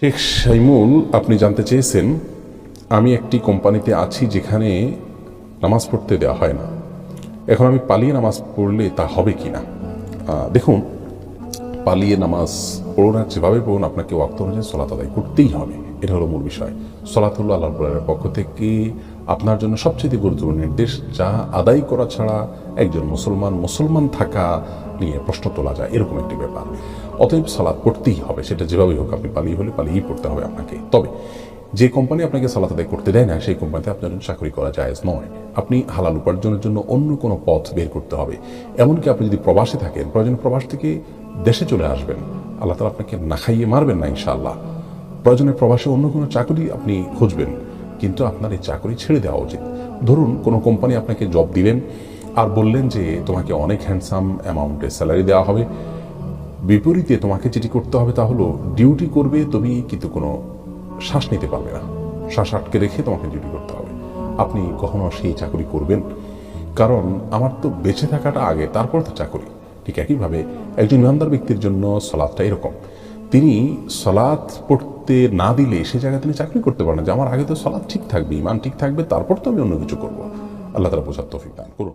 শেখ সাইমুল, আপনি জানতে চেয়েছেন, আমি একটি কোম্পানিতে আছি যেখানে নামাজ পড়তে দেওয়া হয় না। এখন আমি পালিয়ে নামাজ পড়লে তা হবে কি না? দেখুন, পালিয়ে নামাজ পড়ুন আর যেভাবে পড়ুন, আপনাকে অক্ত অনুযায়ী সলাত আদায় করতেই হবে। এটা হলো মূল বিষয়। সলাত হলো আল্লাহ রব্বুলের পক্ষ থেকে আপনার জন্য সবচেয়ে গুরুত্বপূর্ণ নির্দেশ, যা আদায় করা ছাড়া একজন মুসলমান মুসলমান থাকা নিয়ে প্রশ্ন তোলা যায়। এরকম একটি ব্যাপার। অতএব সালাদ পড়তেই হবে, সেটা যেভাবেই হোক আপনি পালিয়ে হলে পালিয়েই পড়তে হবে আপনাকে। তবে যে কোম্পানি আপনাকে সালাত আদায় করতে দেয় না, সেই কোম্পানিতে আপনার জন্য চাকরি করা জায়েজ নয়। আপনি হালাল উপার্জনের জন্য অন্য কোনো পথ বের করতে হবে। এমনকি আপনি যদি প্রবাসে থাকেন, প্রয়োজন প্রবাস থেকে দেশে চলে আসবেন, আল্লাহ তালা আপনাকে না খাইয়ে মারবেন না, ইনশাআল্লাহ। প্রয়োজনে প্রবাসে অন্য কোনো চাকরি আপনি খুঁজবেন, কিন্তু আপনার এই চাকরি ছেড়ে দেওয়া উচিত। ধরুন, কোনো কোম্পানি আপনাকে জব দিলেন আর বললেন যে তোমাকে অনেক হ্যান্ডসাম অ্যামাউন্টে স্যালারি দেওয়া হবে। বিপরীতে তোমাকে যেটি করতে হবে তা হলো ডিউটি করবে তুমি কিন্তু কোনো শ্বাস নিতে পারবে না। শ্বাস আটকে রেখে তোমাকে ডিউটি করতে হবে। আপনি কখনো সেই চাকরি করবেন? কারণ আমার তো বেঁচে থাকাটা আগে, তারপর তো চাকরি। ঠিক একইভাবে একজন ইমানদার ব্যক্তির জন্য সলাদটা এরকম। তিনি সলাদ পড়তে না দিলে সে জায়গায় তিনি চাকরি করতে পারেন যে আমার আগে তো সলাদ ঠিক থাকবে, ইমান ঠিক থাকবে, তারপর তো আমি অন্য কিছু করব। আল্লাহ তালা বোঝার তফিক দান করুন।